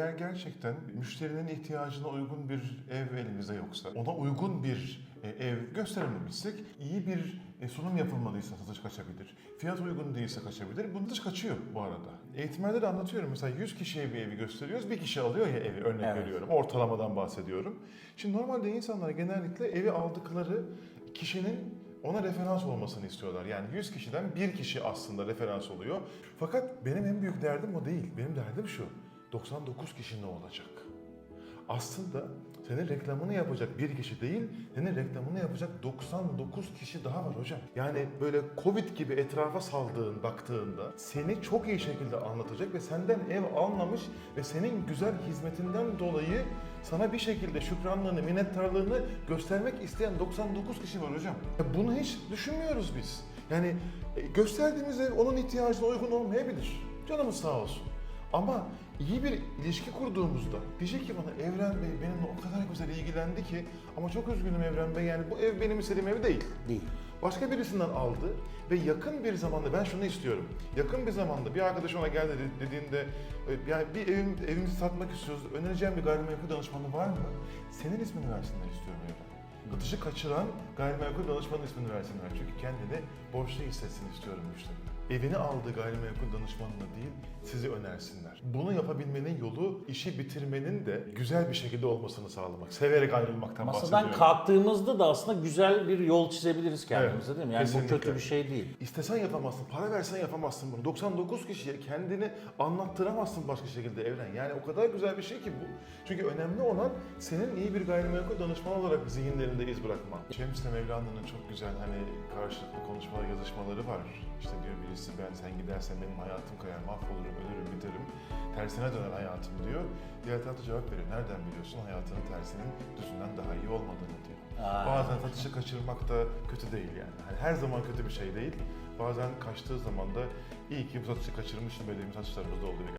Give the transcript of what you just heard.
Eğer gerçekten müşterinin ihtiyacına uygun bir ev elimizde yoksa, ona uygun bir e, ev gösterememişsek, iyi bir e, sunum yapılmadıysa satış kaçabilir. Fiyat uygun değilse kaçabilir. Bunu dış kaçıyor bu arada. Eğitimlerde de anlatıyorum. Mesela 100 kişiye bir evi gösteriyoruz. Bir kişi alıyor ya evi örnek Evet. veriyorum. Ortalamadan bahsediyorum. Şimdi normalde insanlar genellikle evi aldıkları kişinin ona referans olmasını istiyorlar. Yani 100 kişiden bir kişi aslında referans oluyor. Fakat benim en büyük derdim o değil. Benim derdim şu. 99 kişi ne olacak? Aslında senin reklamını yapacak bir kişi değil, senin reklamını yapacak 99 kişi daha var hocam. Yani böyle Covid gibi etrafa saldığın, baktığında seni çok iyi şekilde anlatacak ve senden ev almamış ve senin güzel hizmetinden dolayı sana bir şekilde şükranlığını, minnettarlığını göstermek isteyen 99 kişi var hocam. Bunu hiç düşünmüyoruz biz. Yani e, gösterdiğimiz ev onun ihtiyacına uygun olmayabilir. Canımız sağ olsun. Ama iyi bir ilişki kurduğumuzda diyecek ki bana Evren Bey benimle o kadar güzel ilgilendi ki ama çok üzgünüm Evren Bey yani bu ev benim istediğim ev değil. Değil. Başka birisinden aldı ve yakın bir zamanda ben şunu istiyorum. Yakın bir zamanda bir arkadaş ona geldi dedi- dediğinde e, yani bir evim, evimizi satmak istiyoruz. Önereceğim bir gayrimenkul danışmanı var mı? Senin ismini versinler istiyorum Evren. Satışı kaçıran gayrimenkul danışmanın ismini versinler. Çünkü kendini borçlu hissetsin istiyorum müşteriler. Evini aldığı gayrimenkul danışmanına değil, sizi önersinler. Bunu yapabilmenin yolu işi bitirmenin de güzel bir şekilde olmasını sağlamak. Severek ayrılmaktan Masadan bahsediyorum. kalktığımızda da aslında güzel bir yol çizebiliriz kendimize Evet, değil mi? Yani bu kesinlikle. kötü bir şey değil. İstesen yapamazsın, para versen yapamazsın bunu. 99 kişiye kendini anlattıramazsın başka şekilde evren. Yani o kadar güzel bir şey ki bu. Çünkü önemli olan senin iyi bir gayrimenkul danışman olarak zihinlerinde iz bırakman. Şems ile Mevlana'nın çok güzel hani karşılıklı konuşmalar, yazışmaları var. İşte diyor birisi ben sen gidersen benim hayatım kayar, mahvolurum, ölürüm, biterim. Tersine döner hayatım diyor. Diğer tarafta cevap veriyor. Nereden biliyorsun hayatının tersinin düzünden daha iyi olmadığını diyor. Aa. Bazen satışı kaçırmak da kötü değil yani. Hani her zaman kötü bir şey değil. Bazen kaçtığı zaman da iyi ki bu satışı kaçırmışım böyle bir satışlarımız da oluyor.